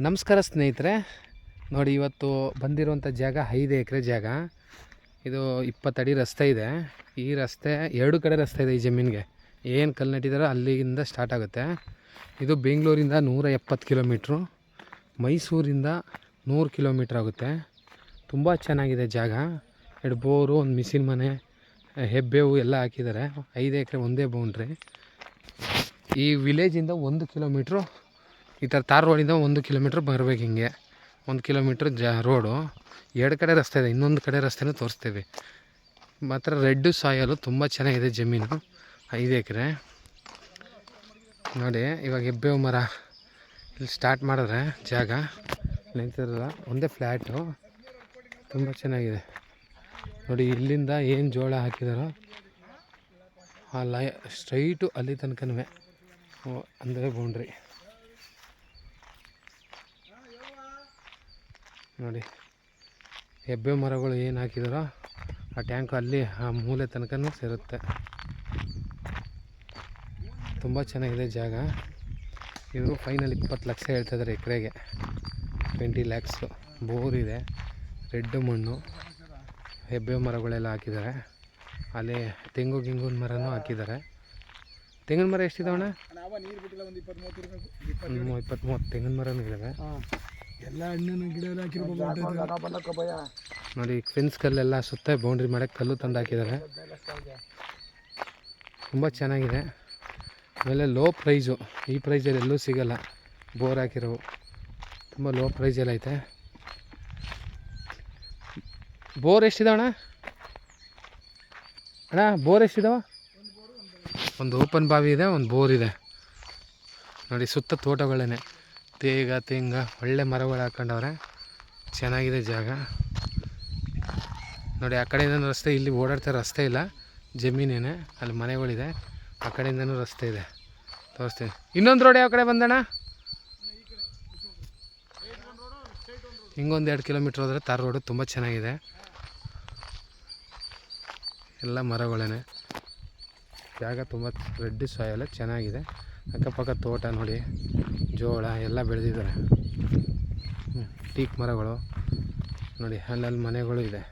ನಮಸ್ಕಾರ ಸ್ನೇಹಿತರೆ. ನೋಡಿ, ಇವತ್ತು ಬಂದಿರುವಂಥ ಜಾಗ ಐದು ಎಕರೆ ಜಾಗ. ಇದು ಇಪ್ಪತ್ತಡಿ ರಸ್ತೆ ಇದೆ. ಈ ರಸ್ತೆ, ಎರಡು ಕಡೆ ರಸ್ತೆ ಇದೆ ಈ ಜಮೀನಿಗೆ. ಏನು ಕಲ್ಲು ನೆಟ್ಟಿದಾರೋ ಅಲ್ಲಿಂದ ಸ್ಟಾರ್ಟ್ ಆಗುತ್ತೆ. ಇದು ಬೆಂಗಳೂರಿಂದ ನೂರ ಎಪ್ಪತ್ತು ಕಿಲೋಮೀಟ್ರು. ಮೈಸೂರಿಂದ ನೂರು ಕಿಲೋಮೀಟ್ರ್ ಆಗುತ್ತೆ. ತುಂಬ ಚೆನ್ನಾಗಿದೆ ಜಾಗ. ಎರಡು ಬೋರು, ಒಂದು ಮಿಷಿನ್ ಮನೆ ಹೆಬ್ಬೆವು ಎಲ್ಲ ಹಾಕಿದ್ದಾರೆ. ಐದು ಎಕರೆ ಒಂದೇ ಬೌಂಡ್ರಿ ಈ ವಿಲೇಜಿಂದ ಒಂದು ಕಿಲೋಮೀಟ್ರು ಈ ಥರ ತಾರ್ ರೋಡಿಂದ ಒಂದು ಕಿಲೋಮೀಟ್ರ್ ಬರ್ಬೇಕು ಹಿಂಗೆ. ಒಂದು ಕಿಲೋಮೀಟ್ರ್ ಜ ರೋಡು ಎರಡು ಕಡೆ ರಸ್ತೆ ಇದೆ, ಇನ್ನೊಂದು ಕಡೆ ರಸ್ತೆನೂ ತೋರಿಸ್ತೀವಿ. ಮಾತ್ರ ರೆಡ್ಡು ಸಾಯಲು ತುಂಬ ಚೆನ್ನಾಗಿದೆ ಜಮೀನು, ಐದು ಎಕರೆ. ನೋಡಿ, ಇವಾಗ ಹೆಬ್ಬೇವು ಮರ ಇಲ್ಲಿ ಸ್ಟಾರ್ಟ್ ಮಾಡಿದ್ರೆ ಜಾಗ. ನಿಂತಿರಲ್ಲ ಒಂದೇ ಫ್ಲ್ಯಾಟು ತುಂಬ ಚೆನ್ನಾಗಿದೆ. ನೋಡಿ, ಇಲ್ಲಿಂದ ಏನು ಜೋಳ ಹಾಕಿದಾರೋ, ಆ ಲೈ ಸ್ಟ್ರೈಟು ಅಲ್ಲಿ ತನಕನೂ ಅಂದರೆ ಬೌಂಡ್ರಿ ನೋಡಿ ಹೆಬ್ಬೆ ಮರಗಳು ಏನು ಹಾಕಿದಾರೋ ಆ ಟ್ಯಾಂಕು ಅಲ್ಲಿ ಆ ಮೂಲೆ ತನಕನೂ ಸೇರುತ್ತೆ. ತುಂಬ ಚೆನ್ನಾಗಿದೆ ಜಾಗ. ಇವರು ಫೈನಲ್ ಇಪ್ಪತ್ತು ಲಕ್ಷ ಹೇಳ್ತಾ ಇದ್ದಾರೆ ಎಕರೆಗೆ. ಟ್ವೆಂಟಿ ಲ್ಯಾಕ್ಸು. ಬೋರ್ ಇದೆ ರೆಡ್ ಮಣ್ಣು ಹೆಬ್ಬೆ ಮರಗಳೆಲ್ಲ ಹಾಕಿದ್ದಾರೆ ಅಲ್ಲಿ ತೆಂಗು ಗಿಂಗುನ ಮರನೂ ಹಾಕಿದ್ದಾರೆ ತೆಂಗಿನ ಮರ ಎಷ್ಟಿದಾವಣ್ಣ? ಒಂದು ಇಪ್ಪತ್ತು ಮೂವತ್ತು ತೆಂಗಿನ ಮರನೂ ಇದ್ದಾವೆ ಎಲ್ಲ ಹಣ್ಣಿನ ಗಿಡ ಎಲ್ಲ ಹಾಕಿರ್ಬೋದು ನೋಡಿ ಫೆನ್ಸ್ ಕಲ್ಲೆಲ್ಲ ಸುತ್ತ ಬೌಂಡ್ರಿ ಮಾಡೋಕ್ಕೆ ಕಲ್ಲು ತಂದು ಹಾಕಿದ್ದಾರೆ. ತುಂಬ ಚೆನ್ನಾಗಿದೆ. ಆಮೇಲೆ ಲೋ ಪ್ರೈಸು ಈ ಪ್ರೈಸಲ್ಲಿ ಎಲ್ಲೂ ಸಿಗಲ್ಲ. ಬೋರ್ ಹಾಕಿರೋವು. ತುಂಬ ಲೋ ಪ್ರೈಸಲ್ಲಿ ಐತೆ. ಬೋರ್ ಎಷ್ಟಿದಾವಣ್ಣ ಅಣ್ಣ? ಬೋರ್ ಎಷ್ಟಿದಾವ? ಒಂದು ಓಪನ್ ಬಾವಿ ಇದೆ ಒಂದು ಬೋರ್ ಇದೆ. ನೋಡಿ ಸುತ್ತ ತೋಟಗಳೇ ತೇಗ, ತೆಂಗ, ಒಳ್ಳೆ ಮರಗಳು ಹಾಕೊಂಡವ್ರೆ. ಚೆನ್ನಾಗಿದೆ ಜಾಗ. ನೋಡಿ, ಆ ಕಡೆಯಿಂದ ರಸ್ತೆ, ಇಲ್ಲಿ ಓಡಾಡ್ತಾ ರಸ್ತೆ ಇಲ್ಲ. ಜಮೀನೇನೆ, ಅಲ್ಲಿ ಮನೆಗಳಿದೆ. ಆ ಕಡೆಯಿಂದನೂ ರಸ್ತೆ ಇದೆ. ತೋರಿಸ್ತೀನಿ. ಇನ್ನೊಂದು ರೋಡ್ ಯಾವ ಕಡೆ ಬಂದಣ್ಣ? ಹಿಂಗೊಂದು ಎರಡು ಕಿಲೋಮೀಟ್ರ್ ಹೋದರೆ ತಾರ್ ರೋಡು ತುಂಬ ಚೆನ್ನಾಗಿದೆ. ಎಲ್ಲ ಮರಗಳೇ ಜಾಗ ತುಂಬ ರೆಡ್ ಸಾಯಲ್ಲ ಚೆನ್ನಾಗಿದೆ. ಅಕ್ಕಪಕ್ಕ ತೋಟ ನೋಡಿ. ಜೋಳ ಎಲ್ಲ ಬೆಳೆದಿದ್ದಾರೆ. ಟೀಕ್ ಮರಗಳು. ನೋಡಿ ಅಲ್ಲಲ್ಲಿ ಮನೆಗಳು ಇದೆ.